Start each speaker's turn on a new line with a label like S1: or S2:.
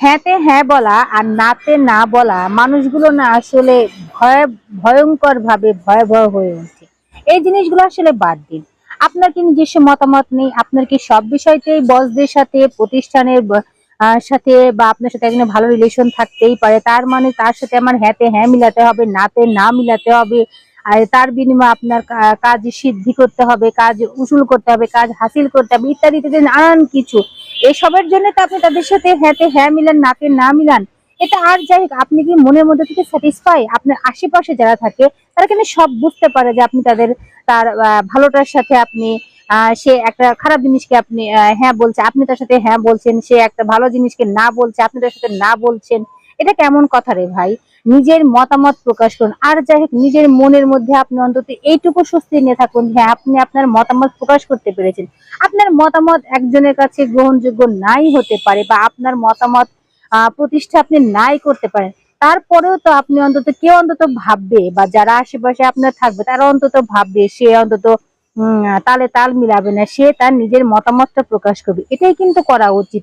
S1: হ্যাঁতে হ্যাঁ বলা আর নাতে না বলা মানুষগুলো না আসলে ভয় ভয়ঙ্কর ভাবে ভয়াবহ হয়ে ওঠে। এই জিনিসগুলো আসলে বাদ দিন। আপনার কি নিজস্ব মতামত নেই? আপনার কি সব বিষয়তেই বসদের সাথে, প্রতিষ্ঠানের সাথে বা আপনার সাথে একজন ভালো রিলেশন থাকতেই পারে, তার মানে তার সাথে আমার হ্যাঁতে হ্যাঁ মিলাতে হবে, নাতে না মিলাতে হবে, আর তার বিনিময়ে আপনার কাজ সিদ্ধি করতে হবে, কাজ উসুল করতে হবে, কাজ হাসিল করতে হবে ইত্যাদি ইত্যাদি নানান কিছু এসবের জন্য তো আপনি তাদের সাথে হ্যাঁতে হ্যাঁ মিলান, নাতে না মিলান, এটা আর যাই আপনি কি মনের মধ্যে থেকে স্যাটিসফাই আপনার আশেপাশে যারা থাকে, তারা কিন্তু সব বুঝতে পারে যে আপনি তাদের, তার ভালোটার সাথে আপনি সে একটা খারাপ জিনিসকে আপনি হ্যাঁ বলছে, আপনি তার সাথে হ্যাঁ বলছেন, সে একটা ভালো জিনিসকে না বলছে, আপনি তার সাথে না বলছেন। এটা কেমন কথা রে ভাই? নিজের মতামত প্রকাশ করুন। আর যাই হোক, নিজের মনের মধ্যে আপনি অন্তত এইটুকু স্বস্তি নিয়ে থাকুন। হ্যাঁ আপনি আপনার মতামত প্রকাশ করতে পেরেছেন। আপনার মতামত একজনের কাছে গ্রহণযোগ্য নাই হতে পারে বা আপনার মতামত প্রতিষ্ঠা আপনি নাই করতে পারেন। তারপরেও তো আপনি অন্তত, কেউ অন্তত ভাববে বা যারা আশেপাশে আপনার থাকবে, তারা অন্তত ভাববে, সে অন্তত তালে তাল মিলাবে না, সে তার নিজের মতামতটা প্রকাশ করবে। এটাই কিন্তু করা উচিত।